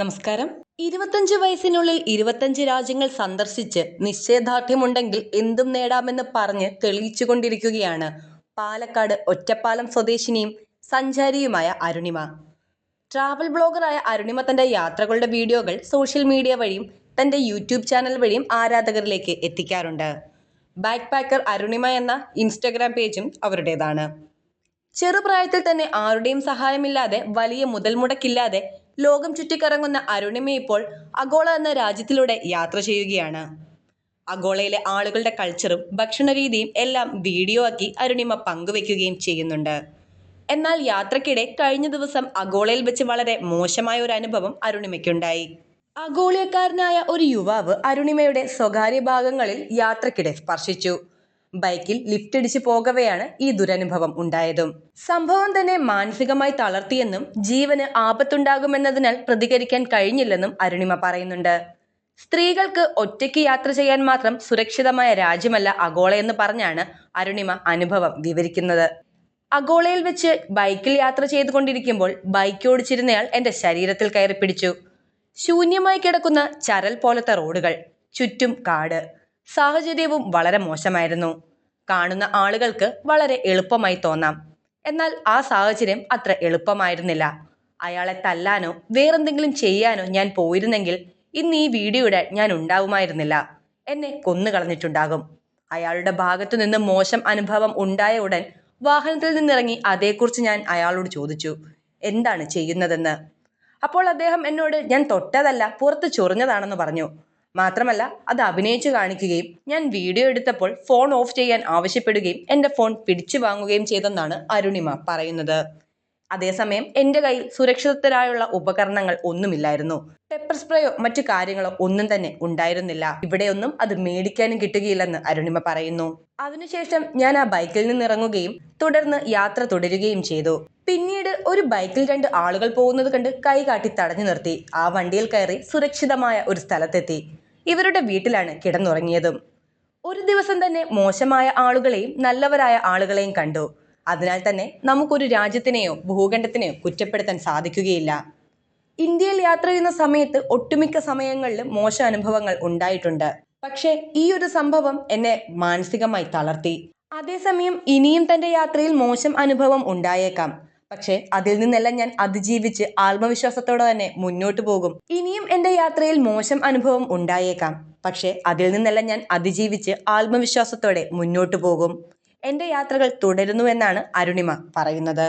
നമസ്കാരം. ഇരുപത്തഞ്ച് വയസ്സിനുള്ളിൽ ഇരുപത്തഞ്ച് രാജ്യങ്ങൾ സന്ദർശിച്ച് നിശ്ചയദാർഢ്യമുണ്ടെങ്കിൽ എന്തും നേടാമെന്ന് പറഞ്ഞ് തെളിയിച്ചുകൊണ്ടിരിക്കുകയാണ് പാലക്കാട് ഒറ്റപ്പാലം സ്വദേശിനിയും സഞ്ചാരിയുമായ അരുണിമ. ട്രാവൽ ബ്ലോഗറായ അരുണിമ തന്റെ യാത്രകളുടെ വീഡിയോകൾ സോഷ്യൽ മീഡിയ വഴിയും തന്റെ യൂട്യൂബ് ചാനൽ വഴിയും ആരാധകരിലേക്ക് എത്തിക്കാറുണ്ട്. ബാക്ക് പാക്കർ അരുണിമ എന്ന ഇൻസ്റ്റഗ്രാം പേജും അവരുടേതാണ്. ചെറുപ്രായത്തിൽ തന്നെ ആരുടെയും സഹായമില്ലാതെ വലിയ മുതൽ മുടക്കില്ലാതെ ലോകം ചുറ്റിക്കറങ്ങുന്ന അരുണിമ ഇപ്പോൾ അഗോള എന്ന രാജ്യത്തിലൂടെ യാത്ര ചെയ്യുകയാണ്. അഗോളയിലെ ആളുകളുടെ കൾച്ചറും ഭക്ഷണരീതിയും എല്ലാം വീഡിയോ ആക്കി അരുണിമ പങ്കുവെക്കുകയും ചെയ്യുന്നുണ്ട്. എന്നാൽ യാത്രക്കിടെ കഴിഞ്ഞ ദിവസം അഗോളയിൽ വെച്ച് വളരെ മോശമായ ഒരു അനുഭവം അരുണിമയ്ക്കുണ്ടായി. അഗോളിയക്കാരനായ ഒരു യുവാവ് അരുണിമയുടെ സ്വകാര്യ ഭാഗങ്ങളിൽ യാത്രക്കിടെ സ്പർശിച്ചു. ബൈക്കിൽ ലിഫ്റ്റ് ഇടിച്ച് പോകവെയാണ് ഈ ദുരനുഭവം ഉണ്ടായതും. സംഭവം തന്നെ മാനസികമായി തളർത്തിയെന്നും ജീവന് ആപത്തുണ്ടാകുമെന്നതിനാൽ പ്രതികരിക്കാൻ കഴിഞ്ഞില്ലെന്നും അരുണിമ പറയുന്നുണ്ട്. സ്ത്രീകൾക്ക് ഒറ്റയ്ക്ക് യാത്ര ചെയ്യാൻ മാത്രം സുരക്ഷിതമായ രാജ്യമല്ല അഗോള എന്ന് പറഞ്ഞാണ് അരുണിമ അനുഭവം വിവരിക്കുന്നത്. അഗോളയിൽ വെച്ച് ബൈക്കിൽ യാത്ര ചെയ്തുകൊണ്ടിരിക്കുമ്പോൾ ബൈക്ക് ഓടിച്ചിരുന്നയാൾ എന്റെ ശരീരത്തിൽ കയറി പിടിച്ചു. ശൂന്യമായി കിടക്കുന്ന ചരൽ പോലത്തെ റോഡുകൾ ചുറ്റും കാട്. സാഹചര്യവും വളരെ മോശമായിരുന്നു. കാണുന്ന ആളുകൾക്ക് വളരെ എളുപ്പമായി തോന്നാം. എന്നാൽ ആ സാഹചര്യം അത്ര എളുപ്പമായിരുന്നില്ല. അയാളെ തല്ലാനോ വേറെന്തെങ്കിലും ചെയ്യാനോ ഞാൻ പോയിരുന്നെങ്കിൽ ഇന്ന് ഈ വീഡിയോയുടെ ഞാൻ ഉണ്ടാവുമായിരുന്നില്ല. എന്നെ കൊന്നുകളഞ്ഞിട്ടുണ്ടാകും. അയാളുടെ ഭാഗത്തു നിന്ന് മോശം അനുഭവം ഉണ്ടായ ഉടൻ വാഹനത്തിൽ നിന്നിറങ്ങി അതേക്കുറിച്ച് ഞാൻ അയാളോട് ചോദിച്ചു. എന്താണ് ചെയ്യുന്നതെന്ന്? അപ്പോൾ അദ്ദേഹം എന്നോട് ഞാൻ തൊട്ടതല്ല പുറത്ത് ചൊറിഞ്ഞതാണെന്ന് പറഞ്ഞു. മാത്രമല്ല അത് അഭിനയിച്ചു കാണിക്കുകയും ഞാൻ വീഡിയോ എടുത്തപ്പോൾ ഫോൺ ഓഫ് ചെയ്യാൻ ആവശ്യപ്പെടുകയും എന്റെ ഫോൺ പിടിച്ചു വാങ്ങുകയും ചെയ്തെന്നാണ് അരുണിമ പറയുന്നത്. അതേസമയം എന്റെ കയ്യിൽ സുരക്ഷിതരായുള്ള ഉപകരണങ്ങൾ ഒന്നുമില്ലായിരുന്നു. പെപ്പർ സ്പ്രേയോ മറ്റു കാര്യങ്ങളോ ഒന്നും തന്നെ ഉണ്ടായിരുന്നില്ല. ഇവിടെയൊന്നും അത് മേടിക്കാനും കിട്ടുകയില്ലെന്ന് അരുണിമ പറയുന്നു. അതിനുശേഷം ഞാൻ ആ ബൈക്കിൽ നിന്ന് ഇറങ്ങുകയും തുടർന്ന് യാത്ര തുടരുകയും ചെയ്തു. പിന്നീട് ഒരു ബൈക്കിൽ രണ്ട് ആളുകൾ പോകുന്നത് കണ്ട് കൈ കാട്ടി തടഞ്ഞു നിർത്തി. ആ വണ്ടിയിൽ കയറി സുരക്ഷിതമായ ഒരു സ്ഥലത്തെത്തി. ഇവരുടെ വീട്ടിലാണ് കിടന്നുറങ്ങിയതും. ഒരു ദിവസം തന്നെ മോശമായ ആളുകളെയും നല്ലവരായ ആളുകളെയും കണ്ടു. അതിനാൽ തന്നെ നമുക്കൊരു രാജ്യത്തിനെയോ ഭൂഖണ്ഡത്തിനെയോ കുറ്റപ്പെടുത്താൻ സാധിക്കുകയില്ല. ഇന്ത്യയിൽ യാത്ര ചെയ്യുന്ന സമയത്ത് ഒട്ടുമിക്ക സമയങ്ങളിലും മോശ അനുഭവങ്ങൾ ഉണ്ടായിട്ടുണ്ട്. പക്ഷേ ഈ ഒരു സംഭവം എന്നെ മാനസികമായി തളർത്തി. അതേസമയം ഇനിയും തന്റെ യാത്രയിൽ മോശം അനുഭവം ഉണ്ടായേക്കാം. പക്ഷേ അതിൽ നിന്നെല്ലാം ഞാൻ അതിജീവിച്ച് ആത്മവിശ്വാസത്തോടെ തന്നെ മുന്നോട്ട് പോകും. ഇനിയും എന്റെ യാത്രയിൽ മോശം അനുഭവം ഉണ്ടായേക്കാം. പക്ഷേ അതിൽ നിന്നെല്ലാം ഞാൻ അതിജീവിച്ച് ആത്മവിശ്വാസത്തോടെ മുന്നോട്ട് പോകും. എന്റെ യാത്രകൾ തുടരുന്നു എന്നാണ് അരുണിമ പറയുന്നത്.